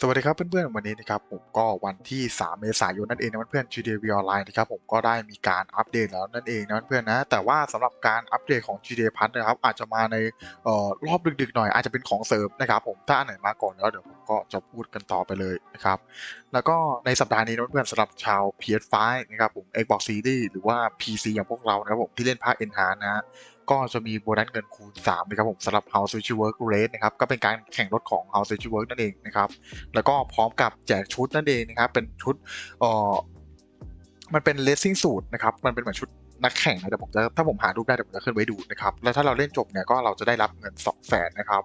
สวัสดีครับเพื่อนๆวันนี้นะครับผมก็วันที่ 3 เมษายนนั่นเองนะเพื่อนๆ GTA V Online นะครับผมก็ได้มีการอัปเดตแล้วนั่นเองนะเพื่อนๆนะแต่ว่าสำหรับการอัปเดตของ GTA Plus นะครับอาจจะมาในออรอบดึกๆหน่อยอาจจะเป็นของเสริมนะครับผมถ้าอันไหนมาก่อนแล้วเดี๋ยวผมก็จะพูดกันต่อไปเลยนะครับแล้วก็ในสัปดาห์นี้นะเพื่อนๆสำหรับชาว PS5 นะครับผม Xbox Series หรือว่า PC อย่างพวกเรานะครับผมที่เล่นภาค enhanced นะฮะ ก็จะมีโบนัสเงินคูณ3นะครับผมสำหรับ House Social Work Race นะครับก็เป็นการแข่งรถของ House Social Work นั่นเองนะครับแล้วก็พร้อมกับแจกชุดนั่นเองนะครับเป็นชุดเอ่อมันเป็น racing suit นะครับมันเป็นเหมือนชุดนักแข่งนะแต่ผมจะถ้าผมหารูปได้เดี๋ยวผมจะขึ้นไว้ดูนะครับแล้วถ้าเราเล่นจบเนี่ยก็เราจะได้รับเงิน2 0 0 0 0นนะครับ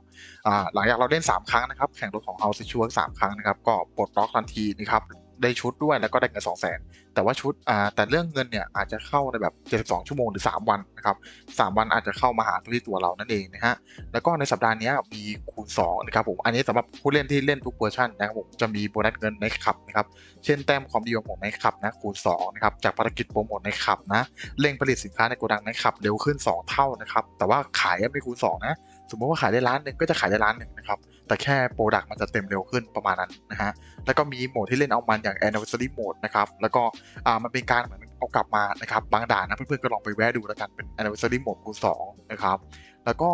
อ่าหลังจากเราเล่น 3 ครั้งนะครับแข่งรถของ House Social Work 3ครั้งนะครับก็ปลดล็อกทันทีนะครับ ได้ชุดด้วยแล้วก็ได้เงิน2 0 0 0 0นแต่ว่าชุดอ่าแต่เรื่องเงินเนี่ยอาจจะเข้าในแบบ 72 ชั่วโมงหรือ 3 วันนะครับ3วันอาจจะเข้ามาหาที่ตัวเรานั่นเองนะฮะแล้วก็ในสัปดาห์นี้มีคูณ2นะครับผมอันนี้สำหรับผู้เล่นที่เล่นทุกเวอร์ชันนะครับผมจะมีโบนัสเงินในขับนะครับเช่นแต้มความนิยมของในขับนะคูณ2นะครับจากภารกิจโปรโมทในขับนะเร่งผลิตสินค้าในโกดังในขับเร็วขึ้น 2 เท่านะครับแต่ว่าขายไม่คูณ2นะ สมมติว่าขายได้ล้านหนึ่งก็จะขายได้ล้านหนึ่งนะครับ แต่แค่โปรดักต์มันจะเต็มเร็วขึ้นประมาณนั้นนะฮะ แล้วก็มีโหมดที่เล่นเอามันอย่าง anniversary mode นะครับ แล้วก็อ่ามันเป็นการเหมือนเอากลับมานะครับ บางด่านนะเพื่อนๆก็ลองไปแวะดูแล้วกันเป็น anniversary mode คูณ2นะครับ แล้วก็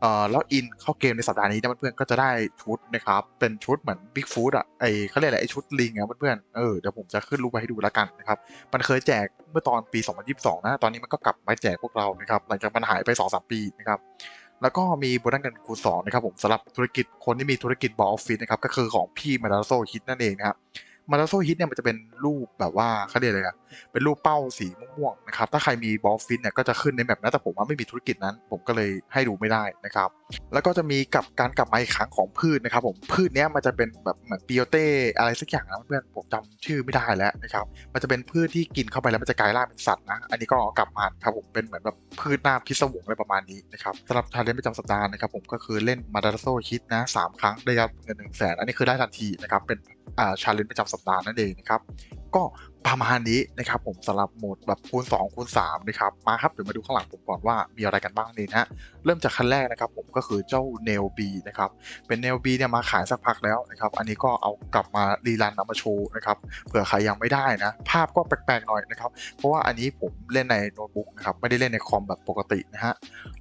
เอ่อล็อกอินเข้าเกมในสัปดาห์นี้นะเพื่อนๆก็จะได้ชุดนะครับ เป็นชุดเหมือน Big Food อะไอเขาเรียกอะไรไอชุดลิงอะเพื่อนๆเออเดี๋ยวผมจะขึ้นรูปไว้ให้ดูแล้วกันนะครับ มันเคยแจกเมื่อตอนปี 2022 นะ ตอนนี้มันก็กลับมาแจกพวกเรานะครับ หลังจากมันหายไป 2-3 ปีนะครับ แล้วก็มีโบนัสเงินคูณสองนะครับผมสำหรับธุรกิจคนที่มีธุรกิจบอลออฟฟิศนะครับก็คือของพี่มาดาโซฮิตนั่นเองนะครับ มาดาโซฮิตเนี่ยมันจะเป็นรูปแบบว่าเขาเรียกอะไรอะเป็นรูปเป้าสีม่วงๆนะครับ ถ้าใครมีบอลออฟฟิศเนี่ยก็จะขึ้นในแบบนั้นแต่ผมว่าไม่มีธุรกิจนั้น ผมก็เลยให้ดูไม่ได้นะครับ แล้วก็จะมีกับการกลับมาอีกครั้งของพืชนะครับ ผมพืชเนี้ยมันจะเป็นแบบเหมือนปิโอเต้อะไรสักอย่างนะเพื่อนผมจำชื่อไม่ได้แล้วนะครับ มันจะเป็นพืชที่กินเข้าไปแล้วมันจะกลายร่างเป็นสัตว์นะ อันนี้ก็กลับมาครับผมเป็นเหมือนแบบพืชหน้าพิศวงอะไรประมาณนี้นะครับสำหรับชาเลนจ์ประจำสัปดาห์นะครับผมก็คือเล่นมาดาโซฮิตนะสามครั้งได้รับเงินหนึ่งแสนอันนี้คือได้ทันทีนะครับเป็นชาเลนจ์ประจำสัปดาห์นั่นเองนะครับ ก็ประมาณนี้นะครับผมสำหรับโหมดแบบคูณ 2 คูณ3นะครับมาครับเดี๋ยวมาดูข้างหลังผมก่อนว่ามีอะไรกันบ้างนี่นะเริ่มจากคันแรกนะครับผมก็คือเจ้า n a i l B นะครับเป็น n a i l B เนี่ยมาขายสักพักแล้วนะครับอันนี้ก็เอากลับมารีรันเอามาโชว์นะครับเผื่อใครยังไม่ได้นะ ภาพก็แปลกๆหน่อยนะครับเพราะว่าอันนี้ผมเล่นในโน้ตบุ๊กนะครับไม่ได้เล่นในคอมแบบปกตินะฮะ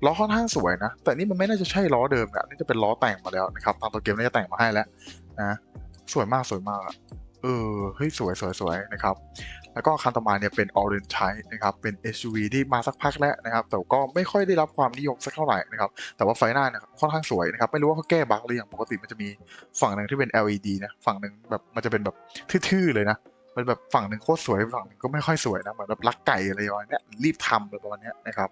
ล้อค่อนข้างสวยนะ แต่นี่มันไม่น่าจะใช่ล้อเดิมนะนี่จะเป็นล้อแต่งมาแล้วนะครับทางตัวเกมน่าจะแต่งมาให้แล้วนะ สวยมากสวยมากอะเออเฮ้ยสวยสวยสวยนะครับ แล้วก็คันต่อมาเนี่ยเป็น Orange Type นะครับ เป็น SUV ที่มาสักพักแล้วนะครับ แต่ก็ไม่ค่อยได้รับความนิยมสักเท่าไหร่นะครับ แต่ว่าไฟหน้าเนี่ยค่อนข้างสวยนะครับ ไม่รู้ว่าเขาแก้บั๊กหรือยังปกติมันจะมีฝั่งหนึ่งที่เป็น LED นะฝั่งหนึ่งแบบมันจะเป็นแบบทื่อๆเลยนะมันแบบฝั่งหนึ่งโคตรสวยฝั่งหนึ่งก็ไม่ค่อยสวยนะเหมือนแบบลักไก่อะไรประมาณเนี้ยรีบทำอะไรประมาณเนี้ยนะครับ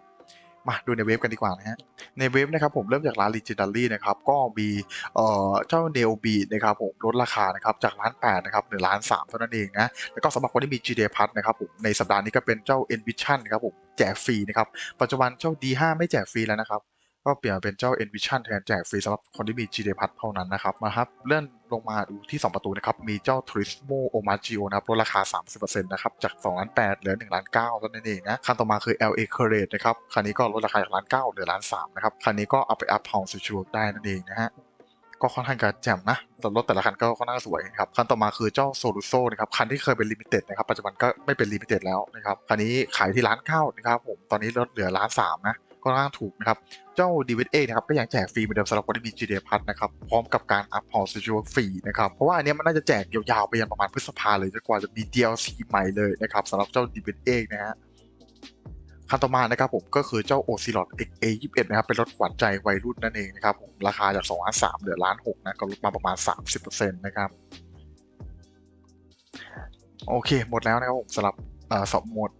มาดูในเว็บกันดีกว่านะฮะ ในเว็บนะครับผมเริ่มจากร้าน Legendary นะครับ ก็มีเอ่อเจ้า n e o b นะครับผมลดราคานะครับจากร้าน8นะครับหรือร้าน 3 เท่านั้นเองนะ แล้วก็สำหรับคนที่มี GD Pass นะครับผมในสัปดาห์นี้ก็เป็นเจ้า Envision นะครับผมแจกฟรีนะครับ ปัจจุบันเจ้า D5 ไม่แจกฟรีแล้วนะครับ ก็เปลี่ยนเป็นเจ้า Envision แทนแจกฟรีสำหรับคนที่มี GTA Plus เท่านั้นนะครับมาครับเลื่อนลงมาดูที่ 2 ประตูนะครับ มีเจ้า Turismo Omaggio นะครับลดราคา 30%นะครับ จาก2ล้าน8เหลือ1ล้าน9เท่านั้นเองนะ คันต่อมาคือ LA Courage นะครับ คันนี้ก็ลดราคาจากล้าน9เหลือล้าน3นะครับ คันนี้ก็เอาไปอัพ House Secure ได้นั่นเองนะฮะก็ค่อนข้างจะแจ่มนะแต่รถแต่ละคันก็ค่อนข้างสวยครับ คันต่อมาคือเจ้าโซลูโซนะครับ คันที่เคยเป็นลิมิเต็ดนะครับ ปัจจุบันก็ไม่เป็นลิมิเต็ดแล้วนะครับ คันนี้ขายที่ร้านเก้านะครับผม ตอนนี้ลดเหลือร้านสามนะ ก็ค่างถูกนะครับ เจ้า d v d a นะครับก็ยังแจกฟรีเหมือนเดิมสำหรับคนที่มี GTA Plus นะครับพร้อมกับการอัพพอร์ตซิจูฟรีนะครับเพราะว่าอันนี้มันน่าจะแจกยาวๆไปยันประมาณพฤษภาเลยจนกว่าจะมี DLC ใหม่เลยนะครับสำหรับเจ้า d v d a นะฮะคันต่อมานะครับผมก็คือเจ้า o c e l o t XA21 นะครับเป็นรถขวัญใจวัยรุ่นนั่นเองนะครับผมราคาจาก2ล้าน3เหลือล้าน6นะก็ลดมาประมาณ 30%นะครับโอเค หมดแล้วนะครับผมสำหรับสองหมด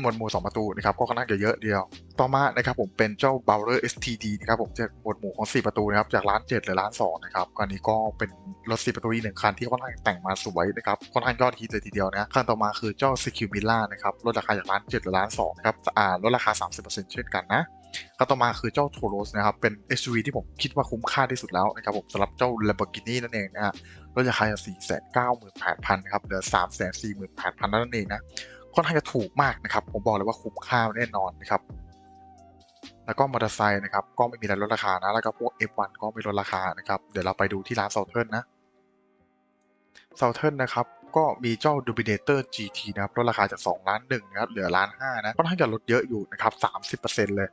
หมวดหมู่สองประตูนะครับก็ค่อนข้างจะเยอะเดียว ต่อมานะครับผมเป็นเจ้า b o w l e r STD นะครับผมจากหมวดหมู่ของ 4 ประตูนะครับจากล้าน7หลือล้าน2นะครับอันนี้ก็เป็นรถ 4 ประตูอีกหนึ่งคันที่ค่อนข้างแต่งมาสวยนะครับค่อนข้างยอดฮิตเลยทีเดียวนะคันต่อมาคือเจ้า c q m i l a นะครับลดราคาจากล้าน7หลือล้าน2นะครับอ่าลดราคา 30%เช่นกันนะคันต่อมาคือเจ้า t o r o s นะครับ เป็น SUV ที่ผมคิดว่าคุ้มค่าที่สุดแล้วนะครับผมสำหรับเจ้า Lamborghini นั่นเองนะฮะลดราคาจาก498,000ครับ เหลือ 348,000 นั่นเองนะ ค่อนข้างจะถูกมากนะครับ ผมบอกเลยว่าคุ้มค่าแน่นอนนะครับ แล้วก็มอเตอร์ไซค์นะครับ ก็ไม่มีอะไรลดราคานะ แล้วก็พวก F1 ก็ไม่ลดราคานะครับ เดี๋ยวเราไปดูที่ร้านเซาเทิร์นนะ Southern นนะครับ ก็มีเจ้า Dominator GT นะครับลดราคาจาก2ล้าน1นะครับ เหลือล้าน5นะค่อนข้างจะลดเยอะอยู่นะครับ30%เลย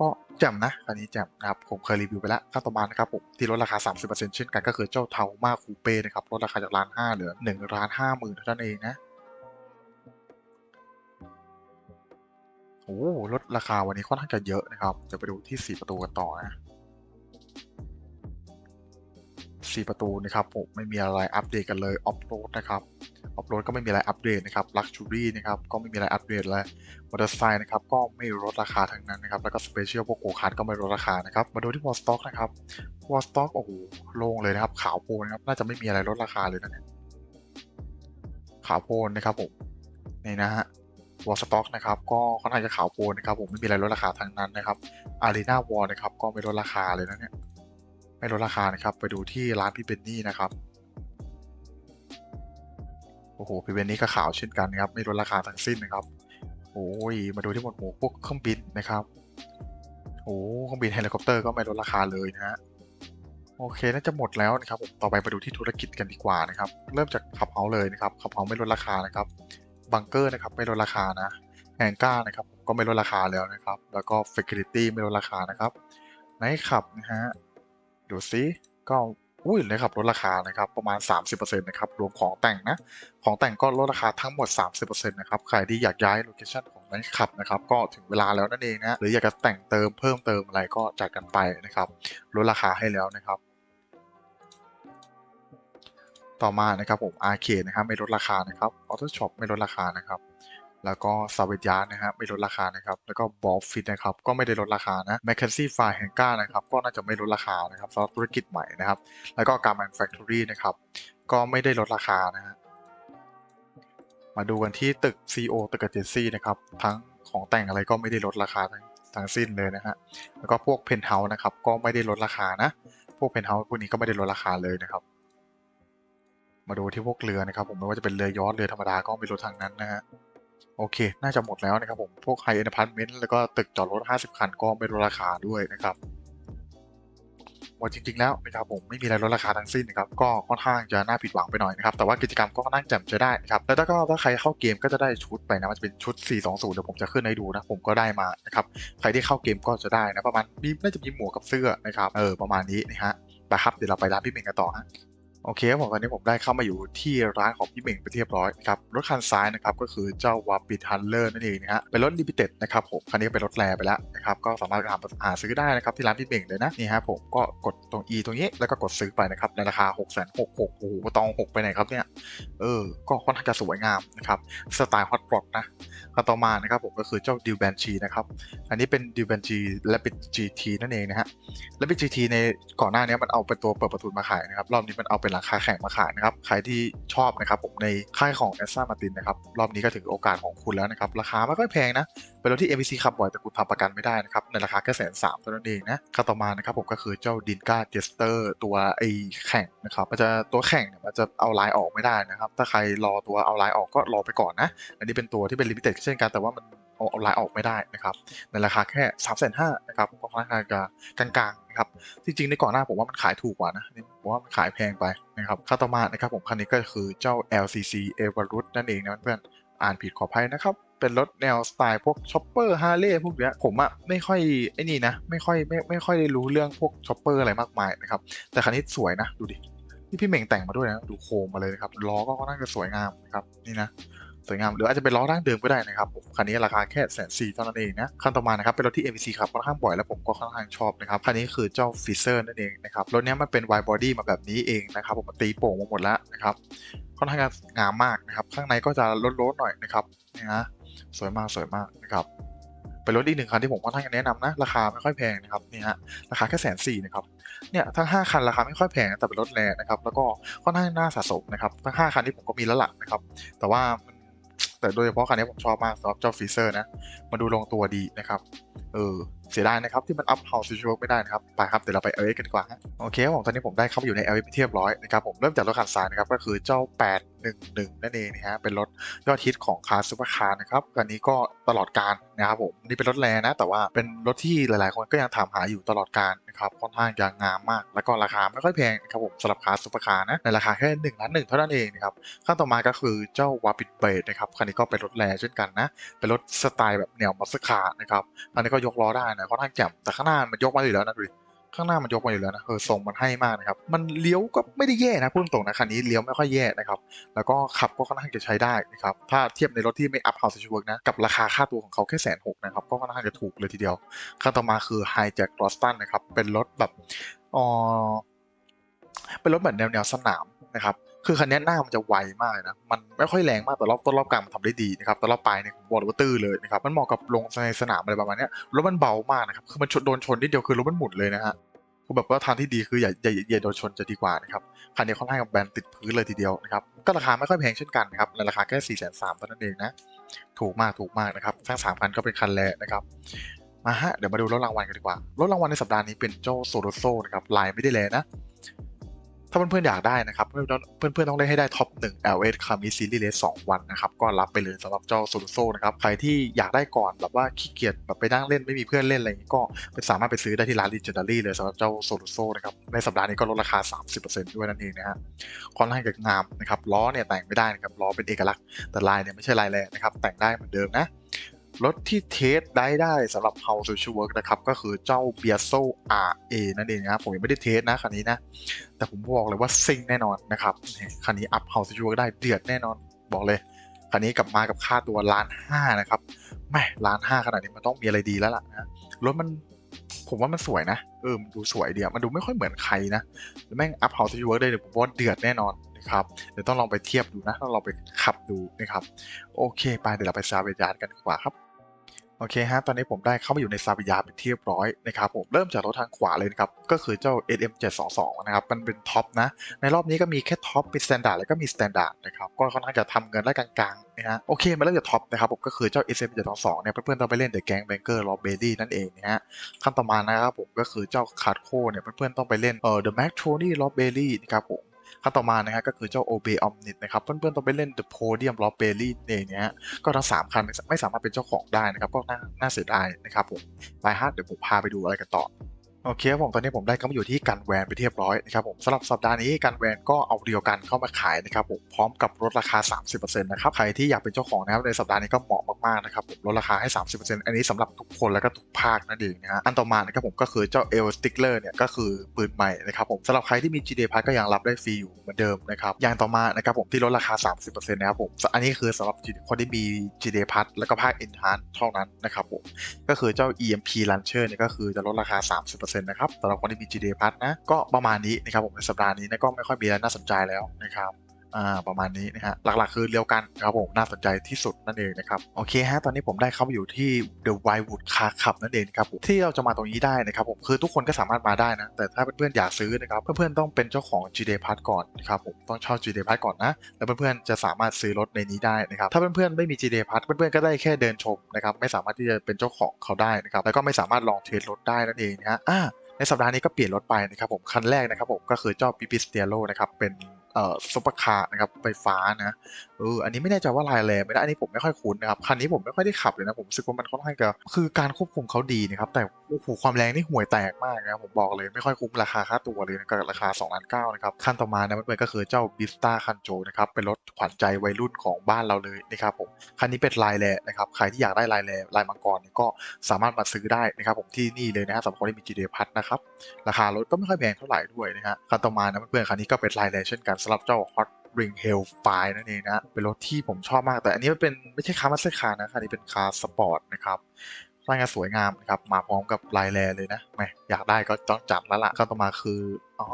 ก็แจ่มนะอันนี้แจ่มนะครับ ผมเคยรีวิวไปแล้วข้าต่อมานะครับผมที่ลดราคา 30%เช่นกันก็คือเจ้าเทามาคูเป้นะครับลดราคาจากล้าน5เหลือ1ล้าน5หมื่นเท่านั้นเองนะ อ้ลดราคาวันนี้ค่อนข้างจะเยอะนะครับ จะไปดูที่ 4 ประตูกันต่อนะ4ประตูนะครับผมไม่มีอะไรอัปเดตกันเลยออฟโรดนะครับออฟโรดก็ไม่มีอะไรอัปเดตนะครับลักชูรี่นะครับก็ไม่มีอะไรอัปเดตเลยมอเตอร์ไซค์นะครับก็ไม่ลดราคาทั้งนั้นนะครับแล้วก็สเปเชียลพวกโกคาร์ดก็ไม่ลดราคานะครับมาดูที่วอลสต็อกนะครับวอลสต็อกโอ้โหโล่งเลยนะครับขาวโพลนะครับน่าจะไม่มีอะไรลดราคาเลยนะเนี่ยขาวโพลนนะครับผมนี่นะฮะ วอลสต็อกนะครับก็ค่อนข้างจะขาวโพลนนะครับผมไม่มีอะไรลดราคาทั้งนั้นนะครับอารีนาวอลนะครับก็ไม่ลดราคาเลยนะเนี่ยไม่ลดราคานะครับไปดูที่ร้านพี่เบนนี่นะครับโอ้โหพี่เบนนี่ก็ขาวเช่นกันนะครับไม่ลดราคาทั้งสิ้นนะครับโอ้ยมาดูที่หมวดหมู่พวกเครื่องบินนะครับโอ้เครื่องบินเฮลิคอปเตอร์ก็ไม่ลดราคาเลยนะฮะโอเคน่าจะหมดแล้วนะครับผมต่อไปมาดูที่ธุรกิจกันดีกว่านะครับ เริ่มจากขับเฮาเลยนะครับขับเฮาไม่ลดราคานะครับ บังเกอร์นะครับไม่ลดราคานะแองก้านะครับก็ไม่ลดราคาแล้วนะครับ แล้วก็เฟ c u r i t y ไม่ลดราคานะครับไนท์ขับนะฮะดูซิก็อุ้ยนะครับลดราคานะครับประมาณ 30%นะครับรวมของแต่งนะของแต่งก็ลดราคาทั้งหมด 30%นะครับใครที่อยากย้ายโลเคชันของนั้นขับนะครับก็ถึงเวลาแล้วนั่นเองนะหรืออยากจะแต่งเติมเพิ่มเติมอะไรก็จัดกันไปนะครับลดราคาให้แล้วนะครับ ต่อมานะครับผมอาร์เคนะครับไม่ลดราคานะครับออโต้ช็อปไม่ลดราคานะครับแล้วก็ซาเวจาร์นะฮะไม่ลดราคานะครับแล้วก็บอฟฟิตนะครับก็ไม่ได้ลดราคานะแมคเคนซี่ไฟแฮงก้านะครับก็น่าจะไม่ลดราคานะครับสำหรับธุรกิจใหม่นะครับแล้วก็การแมนแฟคทอรี่นะครับก็ไม่ได้ลดราคานะฮะมาดูกันที่ตึก CO ตึกเจนซี่นะครับทั้งของแต่งอะไรก็ไม่ได้ลดราคาทั้งทั้งสิ้นเลยนะฮะแล้วก็พวกเพนท์เฮาส์นะครับก็ไม่ได้ลดราคานะพวกเพนท์เฮาส์พวกนี้ก็ไม่ได้ลดราคาเลยนะครับ มาดูที่พวกเรือนะครับผมไม่ว่าจะเป็นเรือยอชต์เรือธรรมดาก็ม่ลดทางนั้นนะฮะโอเค น่าจะหมดแล้วนะครับผมพวกไฮเอ็นพาร์ตเมนต์แล้วก็ตึกจอดรถ 50 คันก็ไม่ลดราคาด้วยนะครับหมดจริงๆแล้วนะครับผมไม่มีอะไรลดราคาทั้งสิ้นนะครับก็ค่อนข้างจะน่าผิดหวังไปหน่อยนะครับแต่ว่ากิจกรรมก็ค่าแจ่มใช้ได้นะครับแล้วถ้าก็ถ้าใครเข้าเกมก็จะได้ชุดไปนะมันจะเป็นชุด 420เดี๋ยวผมจะขึ้นให้ดูนะผมก็ได้มานะครับใครที่เข้าเกมก็จะได้นะประมาณมีน่าจะมีหมวกกับเสื้อนะครับเออประมาณนี้นะฮะไปครับเดี๋ยวเราไปร้านพี่เมงกันต่อฮะ โอเคครับผมตอนนี้ผมได้เข้ามาอยู่ที่ร้านของพี่เม่งไปเรียบร้อยนะครับรถคันซ้ายนะครับก็คือเจ้าวาปิดฮันเลอร์นั่นเองนะฮะเป็นรถลิมิเต็ดนะครับผมคันนี้เป็นรถแรไปแล้วนะครับก็สามารถหาหาซื้อได้นะครับที่ร้านพี่เม่งเลยนะนี่ฮะผมก็กดตรง E ตรงนี้แล้วก็กดซื้อไปนะครับในราคา6 6 0 0 0โอ้โหตอง6ไปไหนครับเนี่ยเออก็ค่อนข้างจะสวยงามนะครับสไตล์ฮอตรอดนะก็ต่อมานะครับผมก็คือเจ้าดิวแบนชีนะครับอันนี้เป็นดิวแบนชีและเป็น GT นั่นเองนะฮะและเป็น GT ในก่อนหน้านี้มันเอาเป็นตัวเปิดประตูมาขายนะครับรอบนี้มันเอาเป็นราคาแข่งมาขายนะครับ ใครที่ชอบนะครับผมในค่ายของแอสตันมาตินนะครับ รอบนี้ก็ถึงโอกาสของคุณแล้วนะครับ ราคาไม่ค่อยแพงนะ เป็นรถที่ MVC ขับบ่อยแต่คุณทำประกันไม่ได้นะครับ ในราคาแค่แสนสามเท่านั้นเองนะข้าต่อมานะครับผมก็คือเจ้าดินกาเจสเตอร์ตัวไอแข่งนะครับ มันจะตัวแข่งเนี่ยมันจะเอาลายออกไม่ได้นะครับ ถ้าใครรอตัวเอาลายออกก็รอไปก่อนนะ อันนี้เป็นตัวที่เป็นลิมิเต็ดเช่นกันแต่ว่ามัน เอาเอาลายออกไม่ได้นะครับ ในราคาแค่3ามแสนห้านะครับก็ค่อนข้างจะกลางๆนะครับจริงๆในก่อนหน้าผมว่ามันขายถูกกว่านะผมว่ามันขายแพงไปนะครับค่าต่อมานะครับผมคันนี้ก็คือเจ้า LCC e v a r u t นั่นเองนะเพื่อนอ่านผิดขออภัยนะครับเป็นรถแนวสไตล์พวกช็อปเปอร์ฮาร์เลย์พวกเนี้ยผมอะไม่ค่อยไอ้นี่นะ ไม่ค่อยไม่ไม่ค่อยได้รู้เรื่องพวกช็อปเปอร์อะไรมากมายนะครับ แต่คันนี้สวยนะ ดูดินี่พี่เหม่งแต่งมาด้วยนะ ดูโคมมาเลยนะครับล้อก็ค่อนข้างจะสวยงามนะครับนี่นะ สวยงามหรืออาจจะเป็นล้อดั้งเดิมก็ได้นะครับคันนี้ราคาแค่แสนสี่เท่านั้นเองนะคันต่อมานะครับเป็นรถที่ MVC ครับค่อนข้างบ่อยแล้วผมก็ค่อนข้างชอบนะครับคันนี้คือเจ้าฟิเซอร์นั่นเองนะครับรถนี้มันเป็น wide body มาแบบนี้เองนะครับผมตีโป่งมาหมดแล้วนะครับค่อนข้างงามมากนะครับข้างในก็จะลดๆหน่อยนะครับนี่นะสวยมากสวยมากนะครับเป็นรถอีกหนึ่งคันที่ผมค่อนข้างจะแนะนำนะ ราคาไม่ค่อยแพงนะครับนี่ฮะราคาแค่แสนสี่นะครับเนี่ยทั้ง 5 คันราคาไม่ค่อยแพงนะแต่เป็นรถแรงนะครับแล้วก็ค่อนข้างน่าสะสมนะครับทั้ง 5 คันที่ผมก็มีแล้วหลักนะครับแต่ว่ามัน แต่โดยเฉพาะคันนี้ผมชอบมากสำหรับเจ้าฟีเซอร์นะ มาดูลงตัวดีนะครับเออเสียดายนะครับที่มันอัพเฮาส์ชูไม่ได้นะครับไปครับเดี๋ยวเราไปเอกันดีกว่าฮะโอเคครับผมตอนนี้ผมได้เข้ามาอยู่ในเอเทียบร้อยนะครับผมเริ่มจากรถขันซ้ายนะครับก็คือเจ้า 811 นั่นเองนะฮะเป็นรถยอดฮิตของคาร์ซูเปอร์คาร์นะครับอันนี้ก็ตลอดการนะครับผมนี่เป็นรถแรงนะ แต่ว่าเป็นรถที่หลายๆ คนก็ยังถามหาอยู่ตลอดการนะครับค่อนข้างจะงามมาก แล้วก็ราคาไม่ค่อยแพงนะครับผมสำหรับคาร์ซูเปอร์คาร์นะในราคาแค่1ล้านหนึ่งเท่านั้นเองนะครับขั้นต่อมาก็คือเจ้าวาปิดเบดนะครับคันนี้ก็เป็นรถแรงเช่นกันนะเป็นรถสไตล์แบบแนวมัสคาร์นะครับอันนี้ก็ยกล้อได้นะค่อนข้างแจ่มแต่ข้างหน้ามันยกมาอยู่แล้วนะดูดิข้างหน้ามันยกมาอยู่แล้วนะเออทรงมันให้มากนะครับ มันเลี้ยวก็ไม่ได้แย่นะพูดตรงนะคันนี้เลี้ยวไม่ค่อยแย่นะครับ แล้วก็ขับก็ค่อนข้างจะใช้ได้นะครับ ถ้าเทียบในรถที่ไม่อัพเฮาส์ชูเวิร์กนะ กับราคาค่าตัวของเขาแค่แสนหกนะครับก็ค่อนข้างจะถูกเลยทีเดียวขั้นต่อมาคือไฮแจ็ครอสตันนะครับ เป็นรถแบบอ๋อเป็นรถแบบแนวแนวสนามนะครับ คือคันนี้หน้ามันจะไวมากนะมันไม่ค่อยแรงมากแต่รอบต้นรอบกลางมันทำได้ดีนะครับแต่รอบปลายเนี่ยผมบอกเลยว่าตื้อเลยนะครับมันเหมาะกับลงในสนามอะไรประมาณนี้รถมันเบามากนะครับคือมันชนโดนชนนิดเดียวคือรถมันหมุนเลยนะฮะคือแบบว่าทางที่ดีคืออย่าอย่าอย่าโดนชนจะดีกว่านะครับคันนี้ค่อนข้างกับแบรนด์ติดพื้นเลยทีเดียวนะครับก็ราคาไม่ค่อยแพงเช่นกันนะครับในราคาแค่สี่แสนสามเท่านั้นเองนะถูกมากถูกมากนะครับทั้งสามคันก็เป็นคันแรกนะครับมาฮะเดี๋ยวมาดูรถรางวัลกันดีกว่ารถรางวัลในสัปดาห์นี้เป็นเจ้าโซโลโซนะครับลายไม่ได้แลนะ ถ้าเพื่อนๆอยากได้นะครับ เพื่อนๆต้องเล่นให้ได้ท็อป1 LS คามิซีรีส์เลส2วันนะครับ ก็รับไปเลยสำหรับเจ้าโซลูโซนะครับ ใครที่อยากได้ก่อนแบบว่าขี้เกียจแบบไปนั่งเล่นไม่มีเพื่อนเล่นอะไรอย่างนี้ก็ไปสามารถไปซื้อได้ที่ร้าน Legendary เลยสำหรับเจ้าโซลูโซนะครับ ในสัปดาห์นี้ก็ลดราคา 30%ด้วยนั่นเองนะฮะค่อนข้างจะงามนะครับล้อเนี่ยแต่งไม่ได้นะครับล้อเป็นเอกลักษณ์แต่ลายเนี่ยไม่ใช่ลายแรงนะครับแต่งได้เหมือนเดิมนะ รถที่เทสได้ได้สำหรับ House Social Work นะครับ ก็คือเจ้า b i a s o RA นั่นเองนะครับ ผมยังไม่ได้เทสนะคันนี้นะ แต่ผมบอกเลยว่าซิงแน่นอนนะครับคันนี้อัพ House Social Work ได้เดือดแน่นอนบอกเลยคันนี้กลับมากับค่าตัวล้านห้านะครับแม่ล้านห้าขนาดนี้มันต้องมีอะไรดีแล้วล่ะนะรถมันผมว่ามันสวยนะ เออมันดูสวยเดียวมันดูไม่ค่อยเหมือนใครนะแม่งอัพ House Social Work ได้เลยผมว่าเดือดแน่นอน นะครับเดี๋ยวต้องลองไปเทียบดูนะต้องลองไปขับดูนะครับโอเคไปเดี๋ยวเราไปซาเวจาร์กันดีกว่าครับโอเคฮะ ตอนนี้ผมได้เข้ามาอยู่ในซาวิยาเป็นที่เรียบร้อยนะครับ ผมเริ่มจากรถทางขวาเลยนะครับ ก็คือเจ้า SM722 นะครับ มันเป็นท็อปนะ ในรอบนี้ก็มีแค่ท็อปมีสแตนดาร์ดแล้วก็มีสแตนดาร์ดนะครับ ก็ค่อนข้างจะทำเงินได้กลางๆนะฮะ โอเค มาเริ่มจากท็อปนะครับผมก็คือเจ้า SM722 เนี่ยเพื่อนๆต้องไปเล่นเดอะแก๊งแบงเกอร์ลอเบลี่นั่นเองนะฮะ ขั้นต่อมานะครับผมก็คือเจ้าคาร์ดโคเนี่ยเพื่อนๆต้องไปเล่นเอ่อ The Mac Tony l o b e l l y นะครับผม ขั้นต่อมานะฮะก็คือเจ้า OB Omnit นะครับเพื่อนๆต้องไปเล่น The Podium l o b e l l y เองเนี่ยก็ทั้งสามคันไม่สามารถเป็นเจ้าของได้นะครับก็น่าน่าเสียดายนะครับผมไปฮะเดี๋ยวผมพาไปดูอะไรกันต่อ โอเคครับผมตอนนี้ผมได้เข้ามาอยู่ที่กันแวนไปเรียบร้อยนะครับผมสำหรับสัปดาห์นี้กันแวนก็เอาเดียวกันเข้ามาขายนะครับผมพร้อมกับลดราคา 30%นะครับใครที่อยากเป็นเจ้าของนะครับในสัปดาห์นี้ก็เหมาะมากๆนะครับผมลดราคาให้ 30%อันนี้สำหรับทุกคนแล้วก็ทุกภาคนั่นเองนะฮะอันต่อมานะครับผมก็คือเจ้า L Stickler เนี่ยก็คือปืนใหม่นะครับผมสำหรับใครที่มี GD Pass ก็ยังรับได้ฟรีอยู่เหมือนเดิมนะครับอย่างต่อมานะครับผมที่ลดราคา 30%นะครับผมอันนี้คือสำหรับคนที่มี GD Pass แล้วก็ภาค Enhance เท่านั้นนะครับผมก็คือเจ้า EMP Launcher เนี่ยก็คือจะลดราคา 30%นะครับสำหรับคนที่มี GDA พัทนะก็ประมาณนี้นะครับผมในสัปดาห์นี้นะก็ไม่ค่อยมีอะไรน่าสนใจแล้วนะครับ อ่าประมาณนี้นะฮะหลักๆคือเรียวกันครับผมน่าสนใจที่สุดนั่นเองนะครับโอเคฮะตอนนี้ผมได้เข้ามาอยู่ที่ The Wildwood Car Club นั่นเองครับผมที่เราจะมาตรงนี้ได้นะครับผมคือทุกคนก็สามารถมาได้นะ แต่ถ้าเพื่อนๆอยากซื้อนะครับเพื่อนๆต้องเป็นเจ้าของ GD Plus ก่อนนะครับผมต้องเช่า GD Plus ก่อนนะแล้วเพื่อนๆจะสามารถซื้อรถในนี้ได้นะครับถ้าเพื่อนๆไม่มี GD Plus เพื่อนๆก็ได้แค่เดินชมนะครับไม่สามารถที่จะเป็นเจ้าของเขาได้นะครับแล้วก็ไม่สามารถลองเทสรถได้นั่นเองนะฮะอ่าในสัปดาห์นี้ก็เปลี่ยนรถไปนะครับผมคันแรกนะครับผมก็คือเจ้าปิปิสเตียโลนะครับเป็น เอ่อซุปเปอร์คาร์นะครับไฟฟ้านะเอออันนี้ไม่แน่ใจว่าลายแรงไม่ได้อันนี้ผมไม่ค่อยคุ้นนะครับคันนี้ผมไม่ค่อยได้ขับเลยนะผมรู้สึกว่ามันค่อนข้างจะคือการควบคุมเขาดีนะครับแต่โอ้โหความแรงนี่ห่วยแตกมากนะผมบอกเลยไม่ค่อยคุ้มราคาค่าตัวเลยนะกับราคา2ล้านเก้านะครับคันต่อมานะมันก็คือเจ้าบิสต้าคันโจนะครับเป็นรถขวัญใจวัยรุ่นของบ้านเราเลยนะครับผมคันนี้เป็นลายแรงนะครับใครที่อยากได้ลายแรงลายมังกรเนี่ยก็สามารถมาซื้อได้นะครับผมที่นี่เลยนะฮะสำหรับคนที่มี GD พัทนะครับราคารถก็ไม่ค่อยแพงเท่าไหร่ด้วยนะฮะคันต่อมานะเพื่อนคันนี้ก็เป็นลายแรงเช่นกันสำหรับเจ้า Hot Ring Hell Fire นั่นเองนะ เป็นรถที่ผมชอบมาก แต่อันนี้มันเป็นไม่ใช่คาร์มัสเตอร์คาร์นะคันนี้เป็นคาร์สปอร์ตนะครับร่างกายสวยงามนะครับ มาพร้อมกับลายแลเลยนะแหมอยากได้ก็ต้องจัดแล้วล่ะคันต่อมาคือ อ้า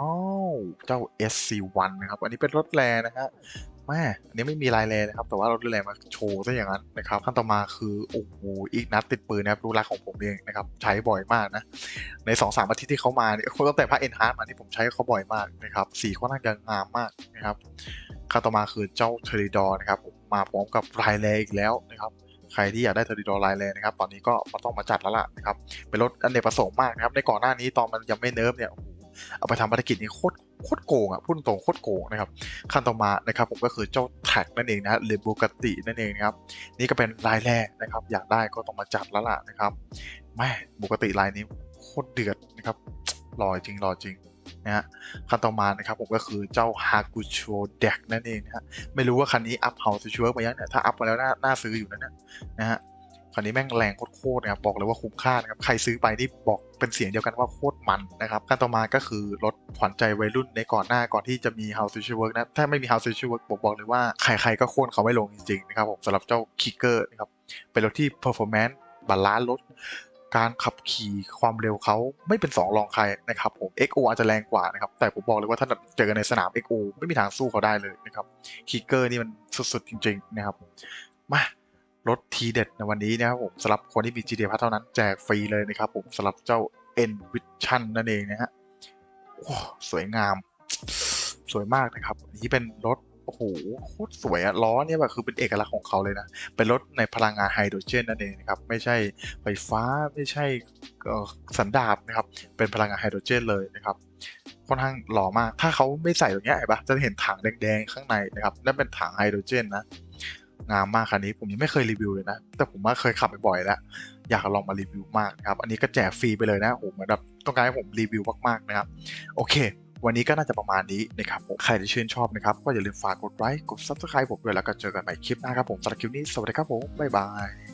ว เจ้า SC1 นะครับ อันนี้เป็นรถแลนะฮะ แม่อันนี้ไม่มีลายแลนะครับ แต่ว่ารถแรงมาโชว์ซะอย่างนั้นนะครับขั้นต่อมาคือโอ้โหอีกนัดติดปืนนะครับรู้รักของผมเองนะครับใช้บ่อยมากนะใน2อสามอาทิตย์ที่เขามาเนี่ยตั้งแต่พระเอ็นฮาร์มาที่ผมใช้เขาบ่อยมากนะครับสีเขาน่าจะงามมากนะครับขั้นต่อมาคือเจ้าเทริดอร์นะครับผมมาพร้อมกับลายแลอีกแล้วนะครับใครที่อยากได้เทอร์ดิโดไลน์เลยนะครับ ตอนนี้ก็มาต้องมาจัดแล้วล่ะนะครับ เป็นรถอนเนกประสงค์มากนะครับ ในก่อนหน้านี้ตอนมันยังไม่เนิร์ฟเนี่ยโอ้โห เอาไปทำภารกิจนี้โคตรโคตรโกงอะพูดตรงโคตรโกงนะครับขั้นต่อมานะครับผมก็คือเจ้าแท็กนั่นเองนะฮะหรือบูกตินั่นเองนะครับนี่ก็เป็นลายแรกนะครับ อยากได้ก็ต้องมาจัดแล้วล่ะนะครับแม่บูกติลายนี้โคตรเดือดนะครับรอจริงรอจริงนะฮะขั้นต่อมานะครับผมก็คือเจ้าฮากุโชเด็กนั่นเองนะฮะไม่รู้ว่าคันนี้อัพเฮาส์ชัวร์มายังเนี่ยถ้าอัพมาแล้วน่าน่าซื้ออยู่นะเนี่ยนะฮะคันนี้แม่งแรงโคตรๆนะครับบอกเลยว่าคุ้มค่านะครับใครซื้อไปนี่บอกเป็นเสียงเดียวกันว่าโคตร มันนะครับขั้นต่อมาก็คือรถขวัญใจวัยรุ่นในก่อนหน้าก่อนที่จะมี House s u Work นะถ้าไม่มี House s u Work ผมบอกเลยว่าใครๆก็โค่นเขาไม่ลงจริงๆนะครับผมสำหรับเจ้า Kicker นะครับเป็นรถที่ performance บาลานซ์รถการขับขี่ความเร็วเขาไม่เป็นสองรองใครนะครับผม XO อาจจะแรงกว่านะครับ แต่ผมบอกเลยว่าถ้าเจอกันในสนาม XO ไม่มีทางสู้เขาได้เลยนะครับคิกเกอร์นี่มันสุดๆ จริง ๆ นะครับ มารถทีเด็ดในวันนี้นะครับผมสำหรับคนที่มี GT พัทเท่านั้นแจกฟรีเลยนะครับผมสำหรับเจ้า N Vision นั่นเองนะฮะโอ้สวยงาม สวยมากนะครับอันนี้เป็นรถโอ้โหโคตรสวยอะล้อเนี่ยแบบคือเป็นเอกลักษณ์ของเขาเลยนะ เป็นรถในพลังงานไฮโดรเจนนั่นเองนะครับ ไม่ใช่ไฟฟ้าไม่ใช่สันดาปนะครับ เป็นพลังงานไฮโดรเจนเลยนะครับค่อนข้างหล่อมาก ถ้าเขาไม่ใส่ตรงเนี้ยเห็นปะจะเห็นถังแดงๆข้างในนะครับนั่นเป็นถังไฮโดรเจนนะ งามมากคันนี้ผมยังไม่เคยรีวิวเลยนะ แต่ผมว่าเคยขับไปบ่อยแล้ว อยากลองมารีวิวมากนะครับ อันนี้ก็แจกฟรีไปเลยนะโอ้โหเหมือนแบบต้องการให้ผมรีวิวมากๆนะครับ โอเค วันนี้ก็น่าจะประมาณนี้นะครับผมใครที่ชื่นชอบนะครับ ก็อย่าลืมฝากกดไลค์กด subscribe ผมด้วยแล้วก็เจอกันใหม่คลิปหน้าครับผมสำหรับคลิปนี้สวัสดีครับผมบ๊ายบาย